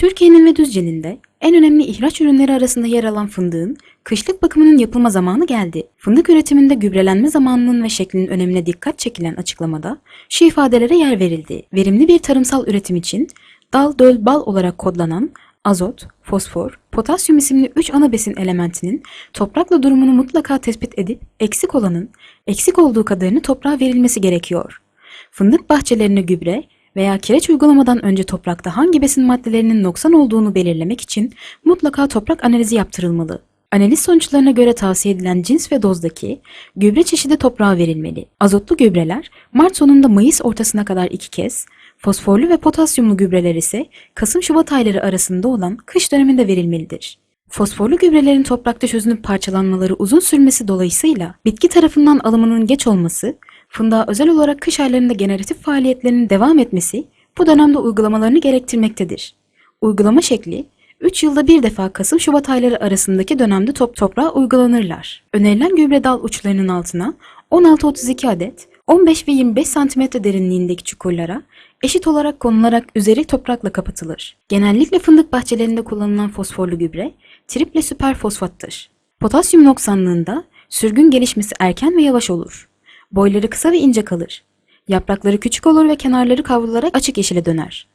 Türkiye'nin ve Düzce'nin de en önemli ihraç ürünleri arasında yer alan fındığın kışlık bakımının yapılma zamanı geldi. Fındık üretiminde gübrelenme zamanının ve şeklinin önemine dikkat çekilen açıklamada şu ifadelere yer verildi. Verimli bir tarımsal üretim için dal, döl, bal olarak kodlanan azot, fosfor, potasyum isimli 3 ana besin elementinin toprakla durumunu mutlaka tespit edip eksik olanın eksik olduğu kadarını toprağa verilmesi gerekiyor. Fındık bahçelerine gübre veya kireç uygulamadan önce toprakta hangi besin maddelerinin noksan olduğunu belirlemek için mutlaka toprak analizi yaptırılmalı. Analiz sonuçlarına göre tavsiye edilen cins ve dozdaki gübre çeşidi toprağa verilmeli. Azotlu gübreler Mart sonunda Mayıs ortasına kadar iki kez, fosforlu ve potasyumlu gübreler ise Kasım-Şubat ayları arasında olan kış döneminde verilmelidir. Fosforlu gübrelerin toprakta çözünüp parçalanmaları uzun sürmesi dolayısıyla bitki tarafından alımının geç olması, fındığa özel olarak kış aylarında generatif faaliyetlerinin devam etmesi bu dönemde uygulamalarını gerektirmektedir. Uygulama şekli 3 yılda bir defa Kasım-Şubat ayları arasındaki dönemde top toprağa uygulanırlar. Önerilen gübre dal uçlarının altına 16-32 adet 15 ve 25 cm derinliğindeki çukurlara eşit olarak konularak üzeri toprakla kapatılır. Genellikle fındık bahçelerinde kullanılan fosforlu gübre triple süper fosfattır. Potasyum noksanlığında sürgün gelişmesi erken ve yavaş olur. Boyları kısa ve ince kalır. Yaprakları küçük olur ve kenarları kavrularak açık yeşile döner.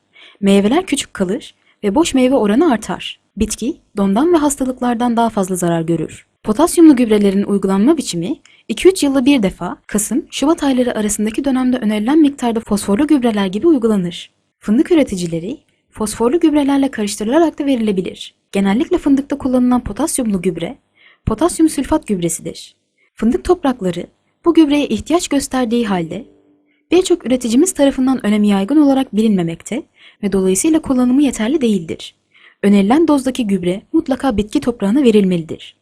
Meyveler küçük kalır ve boş meyve oranı artar. Bitki dondan ve hastalıklardan daha fazla zarar görür. Potasyumlu gübrelerin uygulanma biçimi 2-3 yılda bir defa Kasım-Şubat ayları arasındaki dönemde önerilen miktarda fosforlu gübreler gibi uygulanır. Fındık üreticileri fosforlu gübrelerle karıştırılarak da verilebilir. Genellikle fındıkta kullanılan potasyumlu gübre, potasyum sülfat gübresidir. Fındık toprakları bu gübreye ihtiyaç gösterdiği halde birçok üreticimiz tarafından önemi yaygın olarak bilinmemekte ve dolayısıyla kullanımı yeterli değildir. Önerilen dozdaki gübre mutlaka bitki toprağına verilmelidir.